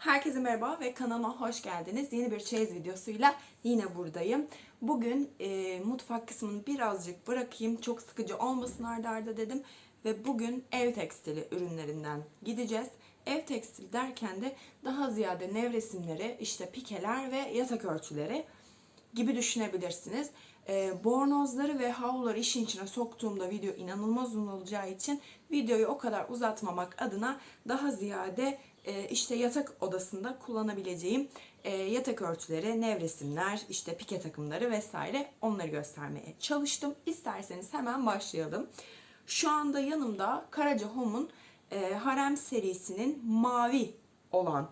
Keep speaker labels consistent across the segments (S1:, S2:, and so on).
S1: Herkese merhaba ve kanalıma hoş geldiniz. Yeni bir çeyiz videosuyla yine buradayım. Bugün e, mutfak kısmını birazcık bırakayım. Çok sıkıcı olmasın arda arda dedim. Ve bugün ev tekstili ürünlerinden gideceğiz. Ev tekstili derken de daha ziyade nevresimleri, işte pikeler ve yatak örtüleri gibi düşünebilirsiniz. E, bornozları ve havluları işin içine soktuğumda video inanılmaz uzun olacağı için videoyu o kadar uzatmamak adına daha ziyade e, işte yatak odasında kullanabileceğim e, yatak örtüleri, nevresimler, işte pike takımları vesaire onları göstermeye çalıştım. İsterseniz hemen başlayalım. Şu anda yanımda Karaca Home'un e, Harem serisinin mavi olan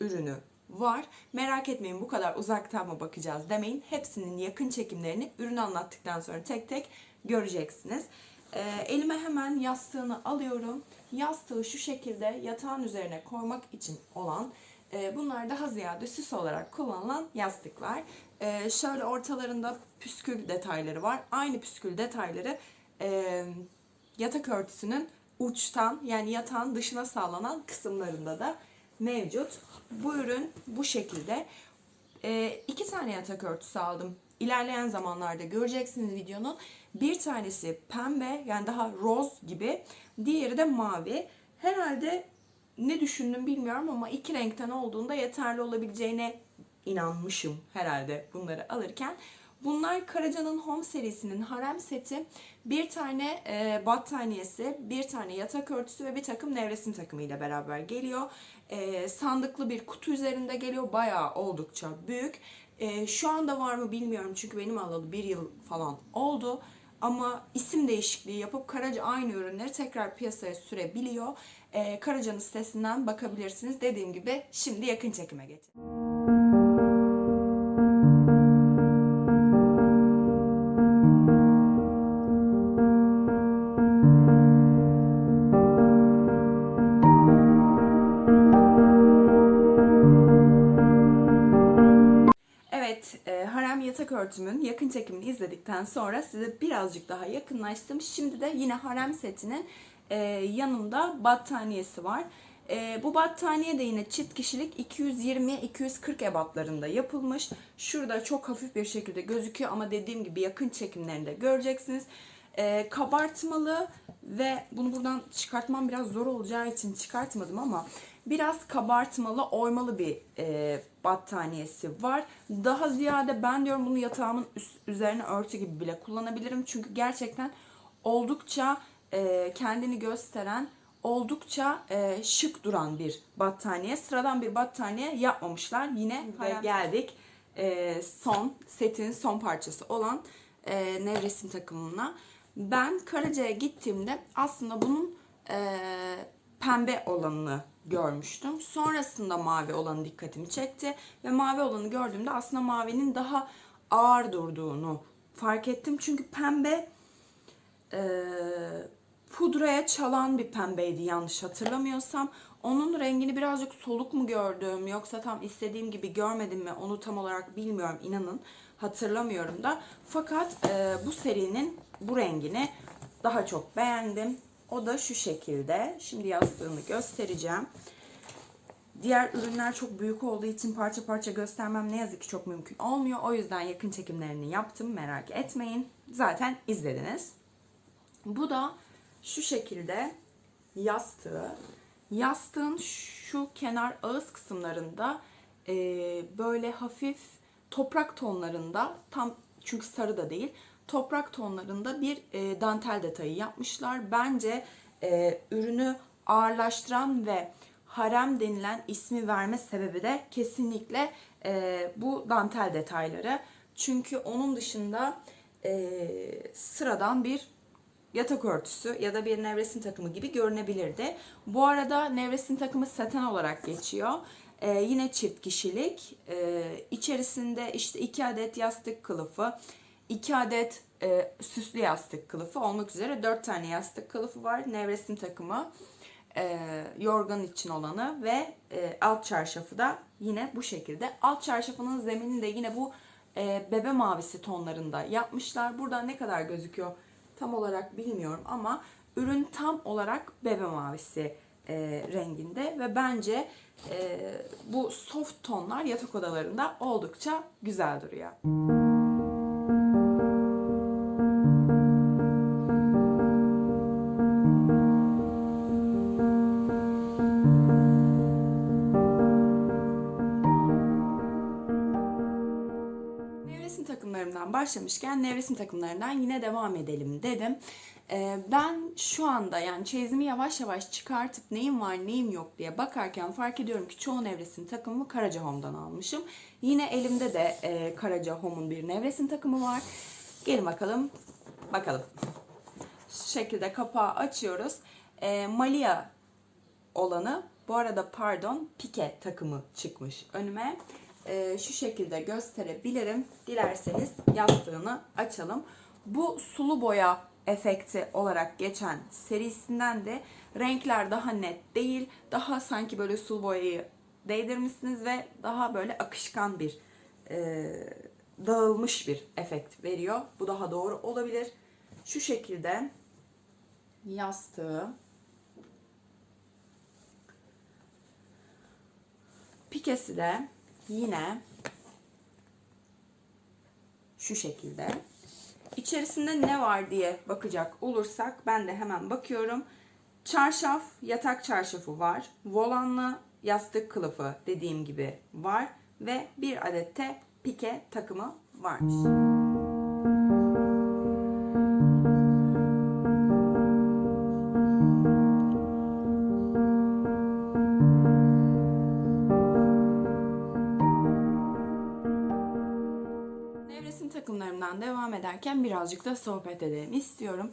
S1: ürünü var. Merak etmeyin bu kadar uzaktan mı bakacağız demeyin. Hepsinin yakın çekimlerini ürünü anlattıktan sonra tek tek göreceksiniz. Ee, elime hemen yastığını alıyorum. Yastığı şu şekilde yatağın üzerine koymak için olan e, bunlar daha ziyade süs olarak kullanılan yastıklar. Ee, şöyle ortalarında püskül detayları var. Aynı püskül detayları e, yatak örtüsünün uçtan yani yatağın dışına sağlanan kısımlarında da mevcut. Bu ürün bu şekilde. Ee, iki tane yatak örtüsü aldım. İlerleyen zamanlarda göreceksiniz videonun. Bir tanesi pembe yani daha roz gibi. Diğeri de mavi. Herhalde ne düşündüm bilmiyorum ama iki renkten olduğunda yeterli olabileceğine inanmışım herhalde bunları alırken. Bunlar Karaca'nın Home serisinin harem seti. Bir tane e, battaniyesi, bir tane yatak örtüsü ve bir takım nevresim takımı ile beraber geliyor. E, sandıklı bir kutu üzerinde geliyor. Bayağı oldukça büyük. E, şu anda var mı bilmiyorum çünkü benim alalı bir yıl falan oldu. Ama isim değişikliği yapıp Karaca aynı ürünleri tekrar piyasaya sürebiliyor. E, Karaca'nın sitesinden bakabilirsiniz. Dediğim gibi şimdi yakın çekime geçelim. Örtümün yakın çekimini izledikten sonra size birazcık daha yakınlaştım. Şimdi de yine harem setinin e, yanında battaniyesi var. E, bu battaniye de yine çift kişilik 220-240 ebatlarında yapılmış. Şurada çok hafif bir şekilde gözüküyor ama dediğim gibi yakın çekimlerinde göreceksiniz. E, kabartmalı ve bunu buradan çıkartmam biraz zor olacağı için çıkartmadım ama biraz kabartmalı, oymalı bir e, battaniyesi var. Daha ziyade ben diyorum bunu yatağımın üst, üzerine örtü gibi bile kullanabilirim. Çünkü gerçekten oldukça e, kendini gösteren, oldukça e, şık duran bir battaniye. Sıradan bir battaniye yapmamışlar. Yine ve geldik e, son, setin son parçası olan e, nevresim takımına. Ben Karaca'ya gittiğimde aslında bunun e, pembe olanını görmüştüm. Sonrasında mavi olanı dikkatimi çekti ve mavi olanı gördüğümde aslında mavinin daha ağır durduğunu fark ettim. Çünkü pembe e, pudraya çalan bir pembeydi yanlış hatırlamıyorsam. Onun rengini birazcık soluk mu gördüm yoksa tam istediğim gibi görmedim mi onu tam olarak bilmiyorum inanın hatırlamıyorum da. Fakat e, bu serinin bu rengini daha çok beğendim. O da şu şekilde. Şimdi yastığını göstereceğim. Diğer ürünler çok büyük olduğu için parça parça göstermem ne yazık ki çok mümkün olmuyor. O yüzden yakın çekimlerini yaptım. Merak etmeyin. Zaten izlediniz. Bu da şu şekilde yastığı. Yastığın şu kenar ağız kısımlarında e, böyle hafif toprak tonlarında tam çünkü sarı da değil toprak tonlarında bir e, dantel detayı yapmışlar. Bence e, ürünü ağırlaştıran ve harem denilen ismi verme sebebi de kesinlikle e, bu dantel detayları. Çünkü onun dışında e, sıradan bir yatak örtüsü ya da bir nevresim takımı gibi görünebilirdi. Bu arada nevresim takımı saten olarak geçiyor. Ee, yine çift kişilik. Ee, içerisinde işte iki adet yastık kılıfı, iki adet e, süslü yastık kılıfı olmak üzere dört tane yastık kılıfı var. Nevresim takımı, e, yorgan için olanı ve e, alt çarşafı da yine bu şekilde. Alt çarşafının zeminini de yine bu e, bebe mavisi tonlarında yapmışlar. Buradan ne kadar gözüküyor tam olarak bilmiyorum ama ürün tam olarak bebe mavisi e, renginde ve bence e, bu soft tonlar yatak odalarında oldukça güzel duruyor. Nevresim başlamışken nevresim takımlarından yine devam edelim dedim. Ee, ben şu anda yani çeyizimi yavaş yavaş çıkartıp neyim var neyim yok diye bakarken fark ediyorum ki çoğu nevresim takımımı Karaca Home'dan almışım. Yine elimde de e, Karaca Home'un bir nevresim takımı var. Gelin bakalım bakalım. Şu şekilde kapağı açıyoruz. E, Malia olanı bu arada pardon pike takımı çıkmış önüme. Ee, şu şekilde gösterebilirim. Dilerseniz yastığını açalım. Bu sulu boya efekti olarak geçen serisinden de renkler daha net değil. Daha sanki böyle sulu boyayı değdirmişsiniz ve daha böyle akışkan bir e, dağılmış bir efekt veriyor. Bu daha doğru olabilir. Şu şekilde yastığı Pikesi de yine şu şekilde. İçerisinde ne var diye bakacak olursak ben de hemen bakıyorum. Çarşaf, yatak çarşafı var. Volanlı yastık kılıfı dediğim gibi var. Ve bir adette pike takımı varmış. Takımlarımdan devam ederken birazcık da sohbet edelim istiyorum.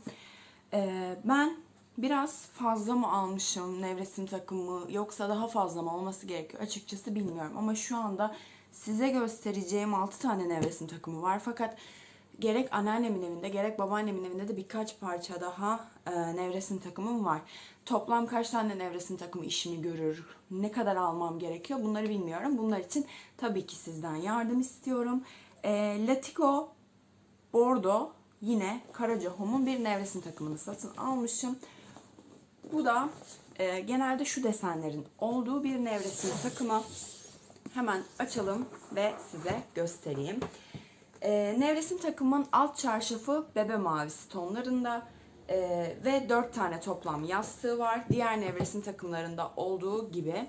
S1: Ee, ben biraz fazla mı almışım nevresim takımı yoksa daha fazla mı olması gerekiyor açıkçası bilmiyorum. Ama şu anda size göstereceğim 6 tane nevresim takımı var. Fakat gerek anneannemin evinde gerek babaannemin evinde de birkaç parça daha e, nevresim takımım var. Toplam kaç tane nevresim takımı işimi görür, ne kadar almam gerekiyor bunları bilmiyorum. Bunlar için tabii ki sizden yardım istiyorum. E, Latigo Bordo yine Karaca Home'un bir nevresim takımını satın almışım. Bu da e, genelde şu desenlerin olduğu bir nevresim takımı. Hemen açalım ve size göstereyim. E, nevresim takımın alt çarşafı bebe mavisi tonlarında e, ve 4 tane toplam yastığı var. Diğer nevresim takımlarında olduğu gibi.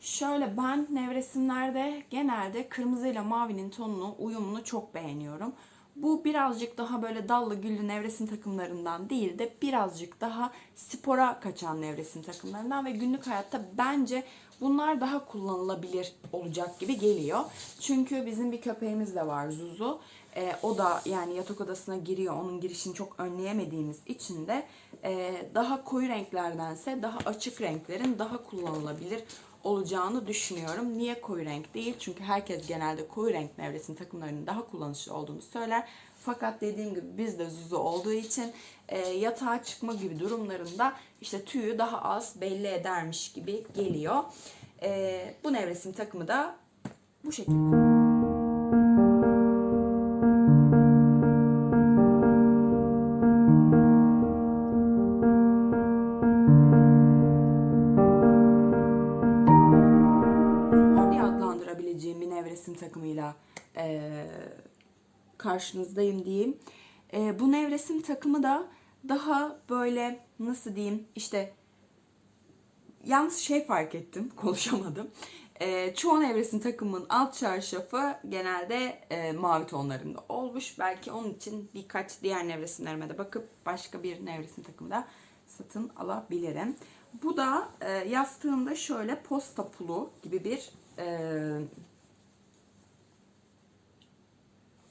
S1: Şöyle ben nevresimlerde genelde kırmızı ile mavinin tonunu, uyumunu çok beğeniyorum. Bu birazcık daha böyle dallı güllü nevresim takımlarından değil de birazcık daha spora kaçan nevresim takımlarından ve günlük hayatta bence bunlar daha kullanılabilir olacak gibi geliyor. Çünkü bizim bir köpeğimiz de var Zuzu. Ee, o da yani yatak odasına giriyor. Onun girişini çok önleyemediğimiz için de e, daha koyu renklerdense daha açık renklerin daha kullanılabilir olacağını düşünüyorum. Niye koyu renk değil? Çünkü herkes genelde koyu renk nevresim takımlarının daha kullanışlı olduğunu söyler. Fakat dediğim gibi bizde Zuzu olduğu için e, yatağa çıkma gibi durumlarında işte tüyü daha az belli edermiş gibi geliyor. E, bu nevresim takımı da bu şekilde. Karşınızdayım diyeyim. E, bu nevresim takımı da daha böyle nasıl diyeyim işte yalnız şey fark ettim konuşamadım. E, çoğu nevresim takımın alt çarşafı genelde e, mavi tonlarında olmuş. Belki onun için birkaç diğer nevresimlerime de bakıp başka bir nevresim takımı da satın alabilirim. Bu da e, yastığında şöyle posta pulu gibi bir e,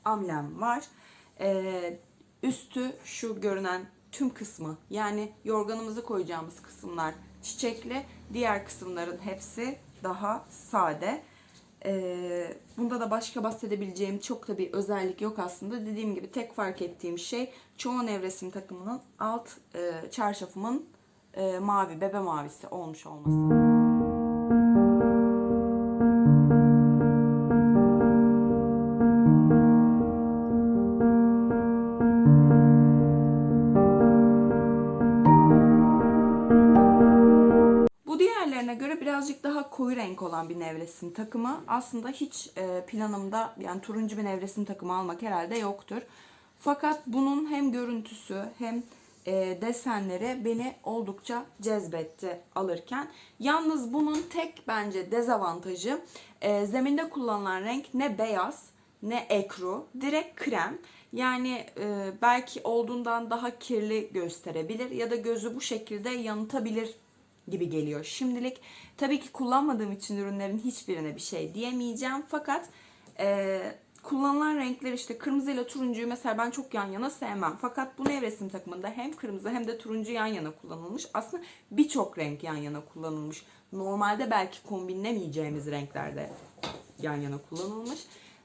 S1: amblem var. E, üstü şu görünen tüm kısmı yani yorganımızı koyacağımız kısımlar çiçekli. Diğer kısımların hepsi daha sade. E, bunda da başka bahsedebileceğim çok da bir özellik yok aslında. Dediğim gibi tek fark ettiğim şey çoğu nevresim takımının alt e, çarşafımın e, mavi, bebe mavisi olmuş olması. Bir nevresim takımı. Aslında hiç e, planımda yani turuncu bir nevresim takımı almak herhalde yoktur. Fakat bunun hem görüntüsü hem e, desenleri beni oldukça cezbetti alırken. Yalnız bunun tek bence dezavantajı e, zeminde kullanılan renk ne beyaz ne ekru, direkt krem. Yani e, belki olduğundan daha kirli gösterebilir ya da gözü bu şekilde yanıtabilir gibi geliyor şimdilik. Tabii ki kullanmadığım için ürünlerin hiçbirine bir şey diyemeyeceğim. Fakat e, kullanılan renkler işte kırmızı ile turuncuyu mesela ben çok yan yana sevmem. Fakat bu nevresim takımında hem kırmızı hem de turuncu yan yana kullanılmış. Aslında birçok renk yan yana kullanılmış. Normalde belki kombinlemeyeceğimiz renklerde yan yana kullanılmış.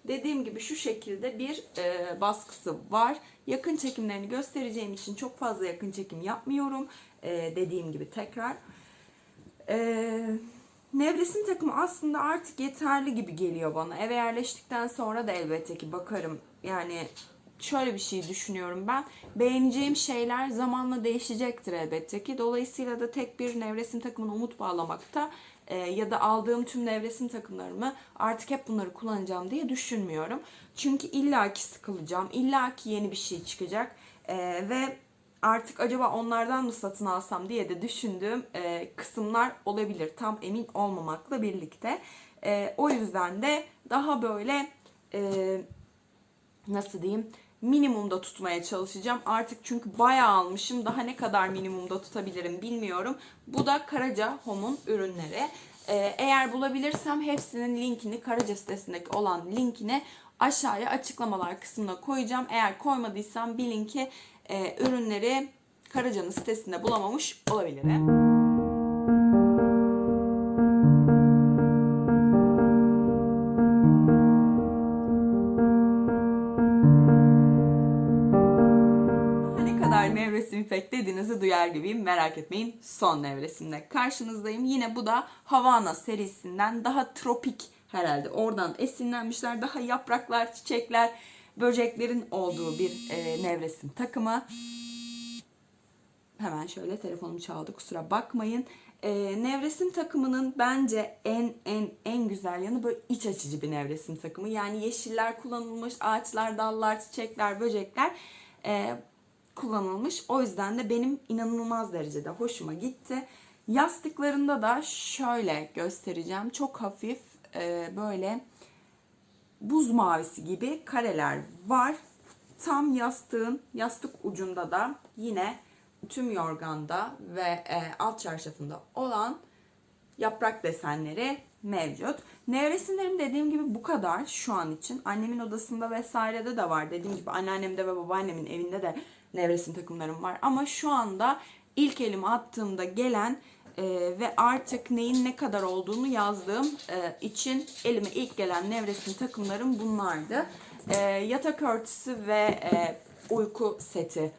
S1: Dediğim gibi şu şekilde bir e, baskısı var. Yakın çekimlerini göstereceğim için çok fazla yakın çekim yapmıyorum. E, dediğim gibi tekrar. E, nevresim takımı aslında artık yeterli gibi geliyor bana. Eve yerleştikten sonra da elbette ki bakarım. Yani şöyle bir şey düşünüyorum ben. Beğeneceğim şeyler zamanla değişecektir elbette ki. Dolayısıyla da tek bir nevresim takımına umut bağlamakta e, ya da aldığım tüm nevresim takımlarımı artık hep bunları kullanacağım diye düşünmüyorum. Çünkü illaki sıkılacağım. illaki yeni bir şey çıkacak. E, ve artık acaba onlardan mı satın alsam diye de düşündüğüm e, kısımlar olabilir. Tam emin olmamakla birlikte. E, o yüzden de daha böyle e, nasıl diyeyim minimumda tutmaya çalışacağım. Artık çünkü bayağı almışım. Daha ne kadar minimumda tutabilirim bilmiyorum. Bu da Karaca Home'un ürünleri. Ee, eğer bulabilirsem hepsinin linkini Karaca sitesindeki olan linkini aşağıya açıklamalar kısmına koyacağım. Eğer koymadıysam bir linki e, ürünleri Karaca'nın sitesinde bulamamış olabilirim. nevresim İpek dediğinizi duyar gibiyim. Merak etmeyin son nevresimle karşınızdayım. Yine bu da Havana serisinden daha tropik herhalde. Oradan esinlenmişler. Daha yapraklar, çiçekler, böceklerin olduğu bir e, nevresim takımı. Hemen şöyle telefonum çaldı kusura bakmayın. E, nevresim takımının bence en en en güzel yanı böyle iç açıcı bir nevresim takımı. Yani yeşiller kullanılmış, ağaçlar, dallar, çiçekler, böcekler e, kullanılmış. O yüzden de benim inanılmaz derecede hoşuma gitti. Yastıklarında da şöyle göstereceğim. Çok hafif e, böyle buz mavisi gibi kareler var. Tam yastığın yastık ucunda da yine tüm yorganda ve e, alt çarşafında olan yaprak desenleri mevcut. Nevresimlerim dediğim gibi bu kadar şu an için. Annemin odasında vesairede de var. Dediğim gibi anneannemde ve babaannemin evinde de nevresim takımlarım var. Ama şu anda ilk elime attığımda gelen e, ve artık neyin ne kadar olduğunu yazdığım e, için elime ilk gelen nevresim takımlarım bunlardı. E, yatak örtüsü ve e, uyku seti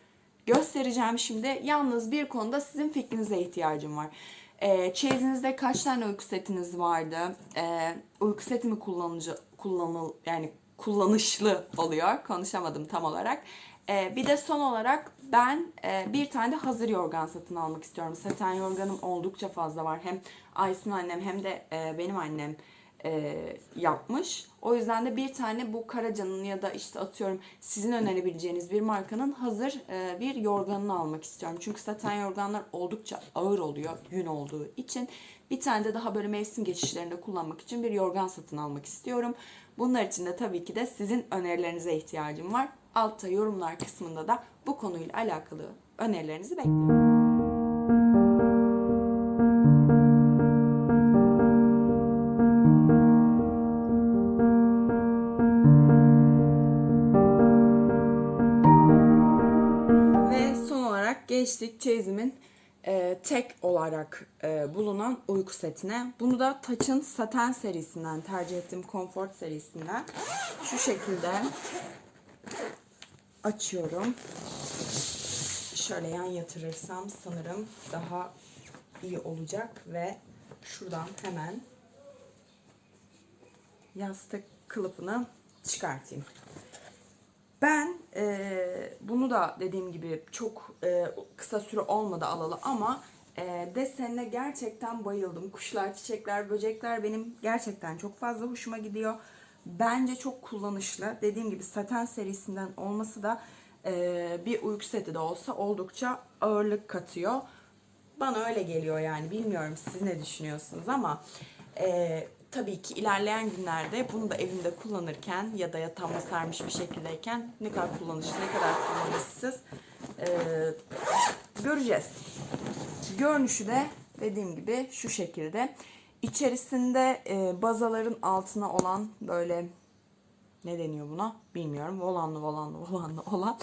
S1: göstereceğim şimdi. Yalnız bir konuda sizin fikrinize ihtiyacım var. E, çeyizinizde kaç tane uyku setiniz vardı? E, uyku seti mi kullanıcı kullanıl yani kullanışlı oluyor. Konuşamadım tam olarak. E, bir de son olarak ben e, bir tane de hazır yorgan satın almak istiyorum. Saten yorganım oldukça fazla var. Hem Aysun annem hem de e, benim annem e, yapmış. O yüzden de bir tane bu Karaca'nın ya da işte atıyorum sizin önerebileceğiniz bir markanın hazır e, bir yorganını almak istiyorum. Çünkü saten yorganlar oldukça ağır oluyor gün olduğu için. Bir tane de daha böyle mevsim geçişlerinde kullanmak için bir yorgan satın almak istiyorum. Bunlar için de tabii ki de sizin önerilerinize ihtiyacım var. Altta yorumlar kısmında da bu konuyla alakalı önerilerinizi bekliyorum. Geçtik çeyizimin e, tek olarak e, bulunan uyku setine. Bunu da Taç'ın Saten serisinden tercih ettim. Comfort serisinden. Şu şekilde açıyorum. Şöyle yan yatırırsam sanırım daha iyi olacak ve şuradan hemen yastık kılıfını çıkartayım. Ben e, bunu da dediğim gibi çok e, kısa süre olmadı alalı ama E, desenine gerçekten bayıldım. Kuşlar, çiçekler, böcekler benim gerçekten çok fazla hoşuma gidiyor. Bence çok kullanışlı. Dediğim gibi saten serisinden olması da e, bir uyku seti de olsa oldukça ağırlık katıyor. Bana öyle geliyor yani. Bilmiyorum siz ne düşünüyorsunuz ama e, tabii ki ilerleyen günlerde bunu da evimde kullanırken ya da yatağıma sermiş bir şekildeyken ne kadar kullanışlı, ne kadar kullanışsız e, göreceğiz. Görünüşü de dediğim gibi şu şekilde. İçerisinde e, bazaların altına olan böyle ne deniyor buna bilmiyorum. Volanlı volanlı volanlı olan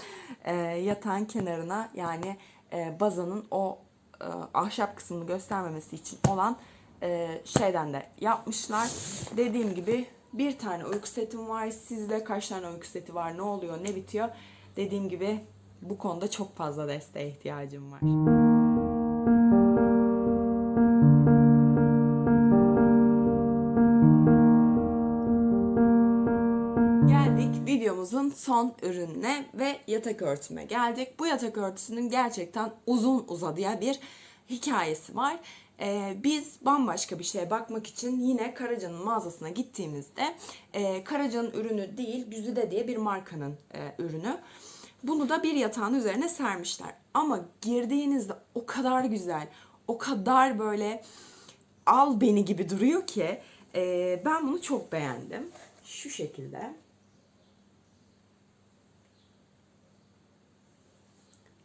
S1: e, yatağın kenarına yani e, bazanın o e, ahşap kısmını göstermemesi için olan e, şeyden de yapmışlar. Dediğim gibi bir tane uyku setim var. Sizde kaç tane uyku seti var? Ne oluyor? Ne bitiyor? Dediğim gibi bu konuda çok fazla desteğe ihtiyacım var. Videomuzun son ürününe ve yatak örtüme geldik. Bu yatak örtüsünün gerçekten uzun uzadıya bir hikayesi var. Ee, biz bambaşka bir şeye bakmak için yine Karaca'nın mağazasına gittiğimizde e, Karaca'nın ürünü değil Güzide diye bir markanın e, ürünü. Bunu da bir yatağın üzerine sermişler. Ama girdiğinizde o kadar güzel, o kadar böyle al beni gibi duruyor ki e, ben bunu çok beğendim. Şu şekilde.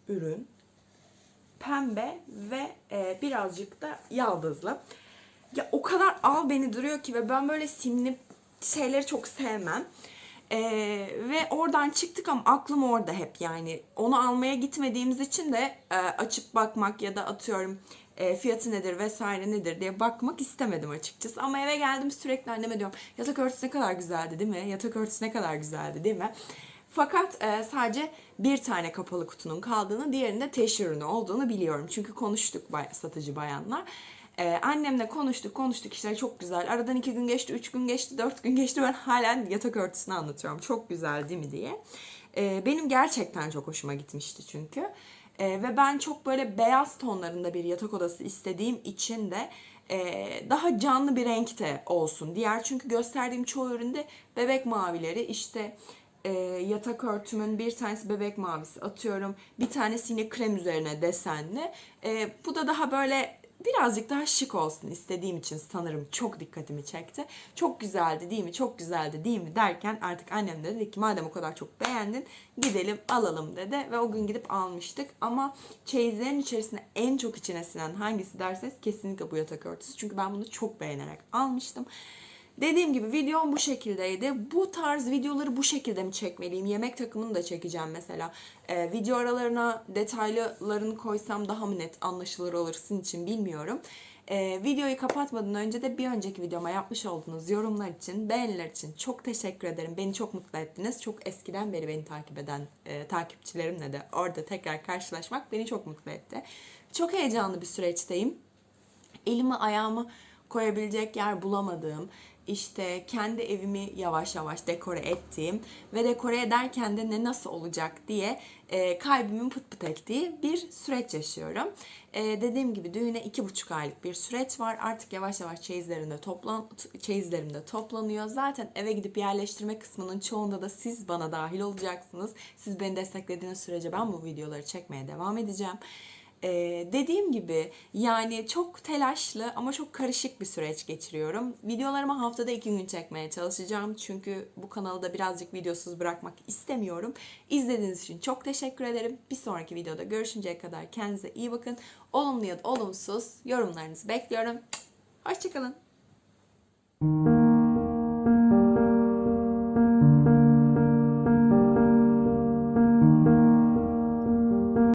S1: Ürün pembe ve e, birazcık da yaldızlı. Ya o kadar al beni duruyor ki ve ben böyle simli şeyleri çok sevmem. E, ve oradan çıktık ama aklım orada hep yani. Onu almaya gitmediğimiz için de e, açıp bakmak ya da atıyorum e, fiyatı nedir vesaire nedir diye bakmak istemedim açıkçası. Ama eve geldim sürekli anneme diyorum yatak örtüsü ne kadar güzeldi değil mi? Yatak örtüsü ne kadar güzeldi değil mi? Fakat e, sadece bir tane kapalı kutunun kaldığını, diğerinde teşhir ürünü olduğunu biliyorum. Çünkü konuştuk bay, satıcı bayanlar. E, annemle konuştuk, konuştuk işte çok güzel. Aradan iki gün geçti, üç gün geçti, dört gün geçti. Ben halen yatak örtüsünü anlatıyorum. Çok güzel değil mi diye. E, benim gerçekten çok hoşuma gitmişti çünkü. E, ve ben çok böyle beyaz tonlarında bir yatak odası istediğim için de e, daha canlı bir renkte olsun. Diğer çünkü gösterdiğim çoğu üründe bebek mavileri işte e, yatak örtümün bir tanesi bebek mavisi atıyorum. Bir tanesi yine krem üzerine desenli. E, bu da daha böyle birazcık daha şık olsun istediğim için sanırım çok dikkatimi çekti. Çok güzeldi değil mi? Çok güzeldi değil mi? Derken artık annem de dedi ki madem o kadar çok beğendin gidelim alalım dedi. Ve o gün gidip almıştık. Ama çeyizlerin içerisinde en çok içine sinen hangisi derseniz kesinlikle bu yatak örtüsü. Çünkü ben bunu çok beğenerek almıştım. Dediğim gibi videom bu şekildeydi. Bu tarz videoları bu şekilde mi çekmeliyim? Yemek takımını da çekeceğim mesela. Ee, video aralarına detaylılarını koysam daha mı net anlaşılır olur sizin için bilmiyorum. Ee, videoyu kapatmadan önce de bir önceki videoma yapmış olduğunuz yorumlar için, beğeniler için çok teşekkür ederim. Beni çok mutlu ettiniz. Çok eskiden beri beni takip eden e, takipçilerimle de orada tekrar karşılaşmak beni çok mutlu etti. Çok heyecanlı bir süreçteyim. Elimi ayağımı koyabilecek yer bulamadığım, işte kendi evimi yavaş yavaş dekore ettiğim ve dekore ederken de ne nasıl olacak diye e, kalbimin pıt pıt ettiği bir süreç yaşıyorum. E, dediğim gibi düğüne iki buçuk aylık bir süreç var. Artık yavaş yavaş çeyizlerimde toplan çeyizlerim de toplanıyor. Zaten eve gidip yerleştirme kısmının çoğunda da siz bana dahil olacaksınız. Siz beni desteklediğiniz sürece ben bu videoları çekmeye devam edeceğim. Ee, dediğim gibi yani çok telaşlı ama çok karışık bir süreç geçiriyorum. Videolarımı haftada iki gün çekmeye çalışacağım. Çünkü bu kanalı da birazcık videosuz bırakmak istemiyorum. İzlediğiniz için çok teşekkür ederim. Bir sonraki videoda görüşünceye kadar kendinize iyi bakın. Olumlu ya da olumsuz yorumlarınızı bekliyorum. Hoşçakalın.